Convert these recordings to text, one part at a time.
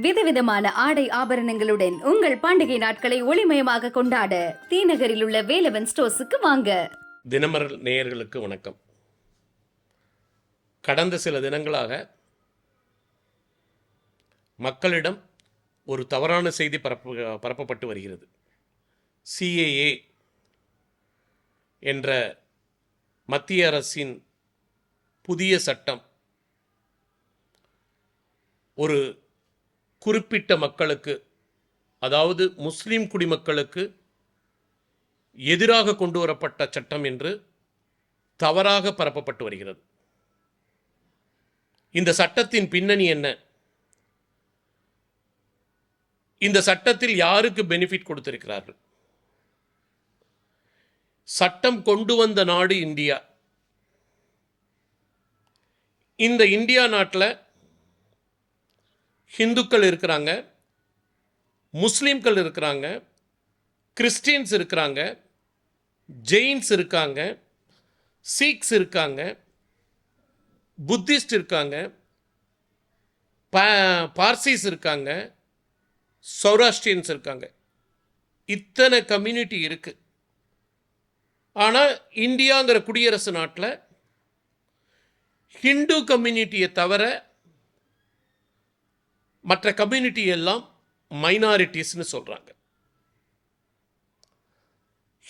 விதவிதமான ஆடை ஆபரணங்களுடன் உங்கள் பண்டிகை நாட்களை ஒளிமயமாக கொண்டாட தீநகரில் உள்ள வேலவன் ஸ்டோர்ஸுக்கு வாங்க. தினமர நேயர்களுக்கு வணக்கம். கடந்த சில தினங்களாக மக்களிடம் ஒரு தவறான செய்தி பரப்பு பரப்பப்பட்டு வருகிறது. சிஏஏ என்ற மத்திய அரசின் புதிய சட்டம் ஒரு குறிப்பிட்ட மக்களுக்கு அதாவது முஸ்லீம் குடிமக்களுக்கு எதிராக கொண்டு வரப்பட்ட சட்டம் என்று தவறாக பரப்பப்பட்டு வருகிறது. இந்த சட்டத்தின் பின்னணி என்ன? இந்த சட்டத்தில் யாருக்கு பெனிஃபிட் கொடுத்திருக்கிறார்கள்? சட்டம் கொண்டு வந்த நாடு இந்தியா. இந்த இந்தியா நாட்டில் ஹிந்துக்கள் இருக்கிறாங்க முஸ்லீம்கள் இருக்கிறாங்க கிறிஸ்டியன்ஸ் இருக்கிறாங்க ஜெயின்ஸ் இருக்காங்க சீக்ஸ் இருக்காங்க புத்திஸ்ட் இருக்காங்க பா பார்சிஸ் இருக்காங்க சௌராஷ்டிரியன்ஸ் இருக்காங்க. இத்தனை கம்யூனிட்டி இருக்குது ஆனால் இந்தியாங்கிற குடியரசு நாட்டில் ஹிந்து கம்யூனிட்டியை தவிர மற்ற கம்யூனிட்டி எல்லாம் மைனாரிட்டிஸ்னு சொல்கிறாங்க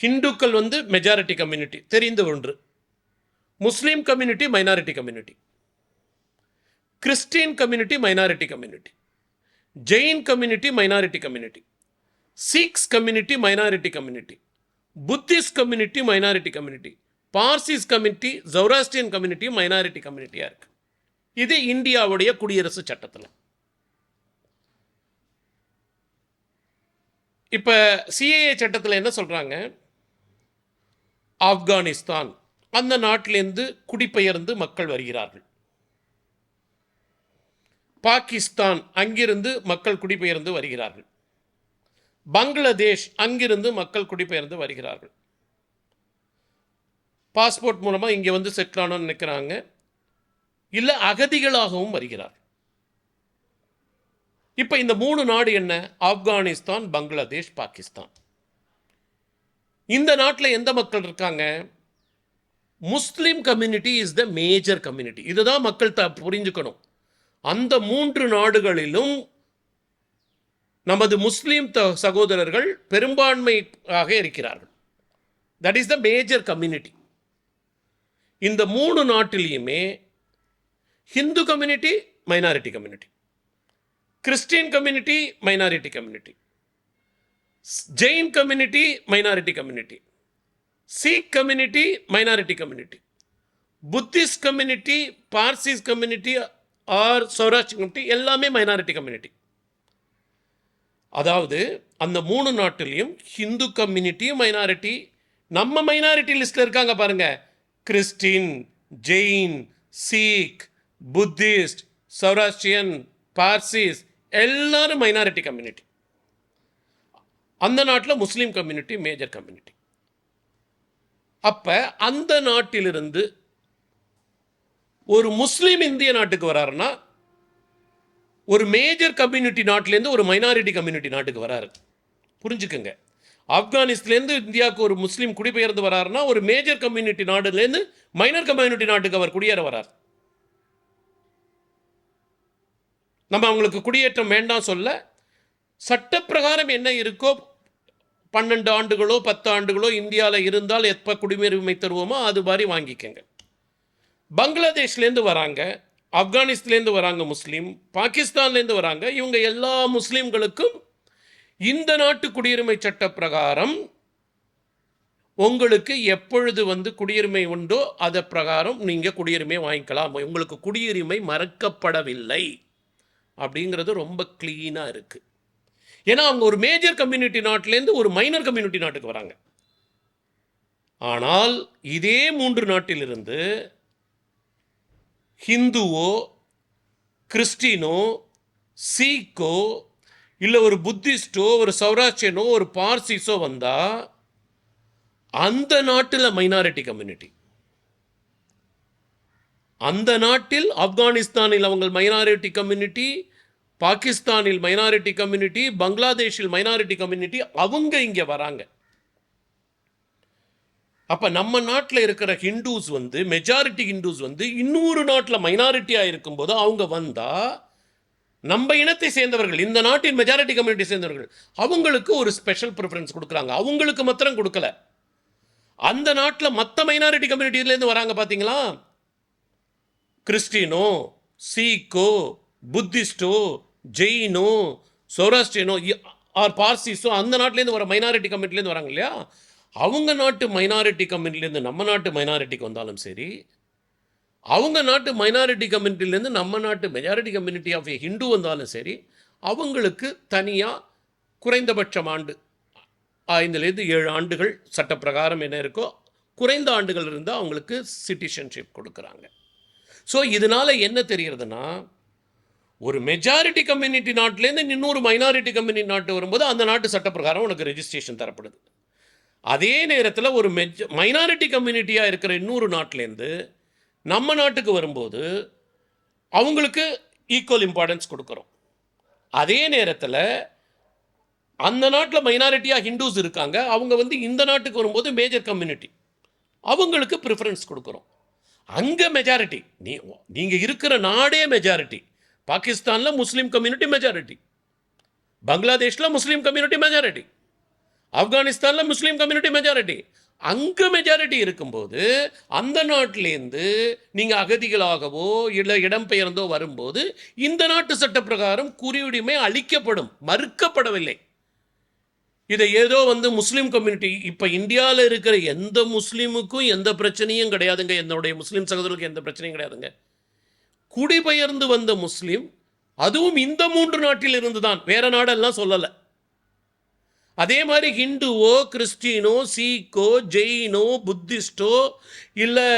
ஹிந்துக்கள் வந்து மெஜாரிட்டி கம்யூனிட்டி தெரிந்த ஒன்று. Muslim community minority community Christian community minority community Jain community minority community Sikhs community minority community Buddhist community minority community Parsis community Zoroastrian community minority கம்யூனிட்டியாக இருக்கு. இது இந்தியாவுடைய குடியரசு சட்டத்தில். இப்போ சிஏஏ சட்டத்தில் என்ன சொல்கிறாங்க ஆப்கானிஸ்தான். அந்த நாட்டிலேருந்து குடிபெயர்ந்து மக்கள் வருகிறார்கள். பாகிஸ்தான் அங்கிருந்து மக்கள் குடிபெயர்ந்து வருகிறார்கள். பங்களாதேஷ் அங்கிருந்து மக்கள் குடிபெயர்ந்து வருகிறார்கள். பாஸ்போர்ட் மூலமாக இங்கே வந்து செட்டில் ஆனோன்னு நினைக்கிறாங்க. இல்லை அகதிகளாகவும் வருகிறார்கள். இப்போ இந்த மூணு நாடு என்ன? ஆப்கானிஸ்தான் பங்களாதேஷ் பாகிஸ்தான். இந்த நாட்டில் எந்த மக்கள் இருக்காங்க? Muslim community is the major community இதுதான் மக்கள் த புரிஞ்சுக்கணும். அந்த மூன்று நாடுகளிலும் நமது முஸ்லீம் த சகோதரர்கள் பெரும்பான்மையாக இருக்கிறார்கள். That is the major community இந்த மூணு நாட்டிலையுமே Hindu community minority community Christian community minority community Jain community minority community Sikh community minority community Buddhist community Parsis community are Saurashtra community எல்லாமே மைனாரிட்டி கம்யூனிட்டி அதாவது அந்த மூணு நாட்டிலையும் ஹிந்து கம்யூனிட்டியும் மைனாரிட்டி நம்ம minority லிஸ்ட்டில் இருக்காங்க பாருங்க. கிறிஸ்டின் ஜெயின் சீக் புத்திஸ்ட் சௌராஷ்டிரியன் பார்சிஸ் எல்லாரும் மைனாரிட்டி கம்யூனிட்டி அந்த நாட்டில் முஸ்லீம் கம்யூனிட்டி மேஜர் கம்யூனிட்டி அப்போ அந்த நாட்டிலிருந்து ஒரு முஸ்லீம் இந்திய நாட்டுக்கு வராருன்னா ஒரு மேஜர் கம்யூனிட்டி நாட்டிலேருந்து ஒரு மைனாரிட்டி கம்யூனிட்டி நாட்டுக்கு வராரு. புரிஞ்சுக்கோங்க. ஆப்கானிஸ்லேருந்து இந்தியாவுக்கு ஒரு முஸ்லீம் குடிபெயர்ந்து வராருன்னா ஒரு மேஜர் கம்யூனிட்டி நாடுலேருந்து மைனர் கம்யூனிட்டி நாட்டுக்கு அவர் குடியேற வரார். நம்ம அவங்களுக்கு குடியேற்றம் வேண்டாம் சொல்ல சட்டப்பிரகாரம் என்ன இருக்கோ பன்னெண்டு ஆண்டுகளோ பத்து ஆண்டுகளோ இந்தியாவில் இருந்தால் எப்போ குடியுரிமை தருவோமோ அது மாதிரி வாங்கிக்கங்க. பங்களாதேஷ்லேருந்து வராங்க ஆப்கானிஸ்லேருந்து வராங்க முஸ்லீம் பாகிஸ்தான்லேருந்து வராங்க இவங்க எல்லா முஸ்லீம்களுக்கும் இந்த நாட்டு குடியுரிமை சட்ட பிரகாரம் உங்களுக்கு எப்பொழுது வந்து குடியுரிமை உண்டோ அதை பிரகாரம் நீங்கள் குடியுரிமை வாங்கிக்கலாம். உங்களுக்கு குடியுரிமை மறக்கப்படவில்லை. அப்படிங்கிறது ரொம்ப க்ளீனாக இருக்குது ஏன்னா அவங்க ஒரு மேஜர் கம்யூனிட்டி நாட்டிலேருந்து ஒரு மைனர் கம்யூனிட்டி நாட்டுக்கு வராங்க. ஆனால் இதே மூன்று நாட்டிலிருந்து ஹிந்துவோ கிறிஸ்டினோ சீக்கோ இல்லை ஒரு புத்திஸ்டோ ஒரு சௌராஷ்டியனோ ஒரு பார்சிஸோ வந்தால் அந்த நாட்டில் மைனாரிட்டி கம்யூனிட்டி அந்த நாட்டில் ஆப்கானிஸ்தானில் அவங்க மைனாரிட்டி கம்யூனிட்டி பாகிஸ்தானில் மைனாரிட்டி கம்யூனிட்டி பங்களாதேஷில் மைனாரிட்டி கம்யூனிட்டி அவங்க இங்கே வராங்க. அப்போ நம்ம நாட்டில் இருக்கிற ஹிந்துஸ் வந்து மெஜாரிட்டி ஹிந்துஸ் வந்து இன்னொரு நாட்டில் மைனாரிட்டியாக இருக்கும்போது அவங்க வந்தால் நம்ம இனத்தை சேர்ந்தவர்கள் இந்த நாட்டின் மெஜாரிட்டி கம்யூனிட்டி சேர்ந்தவர்கள் அவங்களுக்கு ஒரு ஸ்பெஷல் ப்ரிஃபரன்ஸ் கொடுக்குறாங்க. அவங்களுக்கு மாத்திரம் கொடுக்கல. அந்த நாட்டில் மற்ற மைனாரிட்டி கம்யூனிட்டிலேருந்து வராங்க பார்த்தீங்களா கிறிஸ்டினோ சீக்கோ புத்திஸ்டோ ஜெயினோ சௌராஷ்டிரியனோ ஆர் பார்சிஸோ அந்த நாட்டிலேருந்து வர மைனாரிட்டி கம்யூனிட்டிலேருந்து வராங்க இல்லையா? அவங்க நாட்டு மைனாரிட்டி கம்யூனிட்டிலேருந்து நம்ம நாட்டு மைனாரிட்டிக்கு வந்தாலும் சரி அவங்க நாட்டு மைனாரிட்டி கம்யூனிட்டிலேருந்து நம்ம நாட்டு மெஜாரிட்டி கம்யூனிட்டி ஆஃப் ஹிந்து வந்தாலும் சரி அவங்களுக்கு தனியாக குறைந்தபட்சம் ஆண்டு ஐந்துலேருந்து ஏழு ஆண்டுகள் சட்டப்பிரகாரம் என்ன இருக்கோ குறைந்த ஆண்டுகள் இருந்தால் அவங்களுக்கு சிட்டிசன்ஷிப் கொடுக்குறாங்க. ஸோ இதனால் என்ன தெரிகிறதுனா ஒரு மெஜாரிட்டி கம்யூனிட்டி நாட்டிலேருந்து இன்னொரு மைனாரிட்டி கம்யூனிட்டி நாட்டு வரும்போது அந்த நாட்டு சட்டப்பிரகாரம் உனக்கு ரெஜிஸ்ட்ரேஷன் தரப்படுது. அதே நேரத்தில் ஒரு மெஜ் மைனாரிட்டி கம்யூனிட்டியாக இருக்கிற இன்னொரு நாட்டிலேருந்து நம்ம நாட்டுக்கு வரும்போது அவங்களுக்கு ஈக்குவல் இம்பார்ட்டன்ஸ் கொடுக்குறோம். அதே நேரத்தில் அந்த நாட்டில் மைனாரிட்டியாக ஹிந்துஸ் இருக்காங்க அவங்க வந்து இந்த நாட்டுக்கு வரும்போது மேஜர் கம்யூனிட்டி அவங்களுக்கு ப்ரிஃபரன்ஸ் கொடுக்குறோம். அங்கே மெஜாரிட்டி நீ நீங்கள் இருக்கிற நாடே மெஜாரிட்டி பாகிஸ்தானில் முஸ்லீம் கம்யூனிட்டி மெஜாரிட்டி பங்களாதேஷில் முஸ்லீம் கம்யூனிட்டி மெஜாரிட்டி ஆப்கானிஸ்தானில் முஸ்லீம் கம்யூனிட்டி மெஜாரிட்டி அங்கே மெஜாரிட்டி இருக்கும்போது அந்த நாட்டிலேருந்து நீங்கள் அகதிகளாகவோ இல்லை இடம்பெயர்ந்தோ வரும்போது இந்த நாட்டு சட்ட பிரகாரம் குடியுரிமை அளிக்கப்படும் மறுக்கப்படவில்லை. இதை ஏதோ வந்து முஸ்லீம் கம்யூனிட்டி இப்போ இந்தியாவில் இருக்கிற எந்த முஸ்லீமுக்கும் எந்த பிரச்சனையும் கிடையாதுங்க. என்னுடைய முஸ்லீம் சகோதரர்களுக்கு எந்த பிரச்சனையும் கிடையாதுங்க. குடிபெயர்ந்து வந்த முஸ்லீம் அதுவும் இந்த மூன்று நாட்டில் இருந்து தான். வேற நாடெல்லாம் சொல்லலை. அதே மாதிரி ஹிந்துவோ கிறிஸ்டினோ சீக்கோ ஜெயினோ புத்திஸ்டோ இல்லை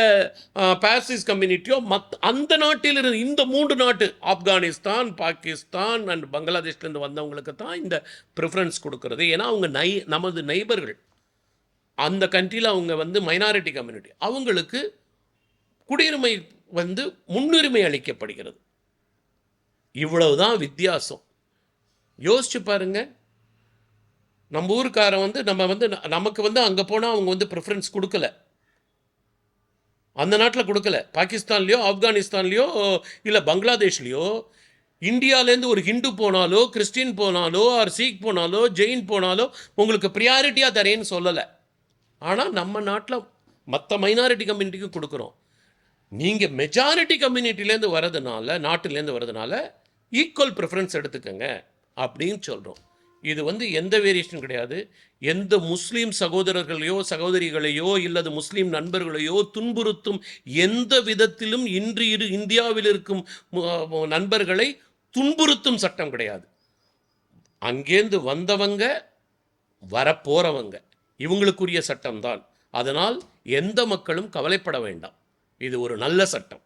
பாசிஸ் கம்யூனிட்டியோ மத் அந்த நாட்டில் இருந்து இந்த மூன்று நாட்டு ஆப்கானிஸ்தான் பாகிஸ்தான் அண்ட் பங்களாதேஷ்லேருந்து வந்தவங்களுக்கு தான் இந்த ப்ரிஃபரன்ஸ் கொடுக்கறது. ஏன்னா அவங்க நை நமது நெய்பர்கள் அந்த கண்ட்ரியில் அவங்க வந்து மைனாரிட்டி கம்யூனிட்டி அவங்களுக்கு குடியுரிமை வந்து முன்னுரிமை அளிக்கப்படுகிறது. இவ்வளவுதான் வித்தியாசம். யோசிச்சு பாருங்கள் நம்ம ஊருக்காரன் வந்து நம்ம வந்து ந- நமக்கு வந்து அங்கே போனால் அவங்க வந்து ப்ரிஃபரன்ஸ் கொடுக்கல. அந்த நாட்டில் கொடுக்கல. பாகிஸ்தான்லேயோ ஆப்கானிஸ்தான்லேயோ இல்லை பங்களாதேஷ்லேயோ இந்தியாவிலேருந்து ஒரு ஹிந்து போனாலோ கிறிஸ்டின் போனாலோ ஆர் சீக் போனாலோ ஜெயின் போனாலோ உங்களுக்கு ப்ரியாரிட்டியாக தரேன்னு சொல்லலை. ஆனால் நம்ம நாட்டில் மற்ற மைனாரிட்டி கம்யூனிட்டிக்கு கொடுக்குறோம். நீங்கள் மெஜாரிட்டி கம்யூனிட்டிலேருந்து வரதுனால நாட்டிலேருந்து வரதுனால ஈக்குவல் ப்ரிஃபரன்ஸ் எடுத்துக்கோங்க அப்படின்னு சொல்கிறோம் இது வந்து எந்த வேரியேஷன் கிடையாது. எந்த முஸ்லீம் சகோதரர்களையோ சகோதரிகளையோ இல்லது முஸ்லீம் நண்பர்களையோ துன்புறுத்தும் எந்த விதத்திலும் இன்று இரு இந்தியாவில் இருக்கும் நண்பர்களை துன்புறுத்தும் சட்டம் கிடையாது. அங்கேருந்து வந்தவங்க வரப்போறவங்க இவங்களுக்குரிய சட்டம்தான். அதனால் எந்த மக்களும் கவலைப்பட வேண்டாம். இது ஒரு நல்ல சட்டம்.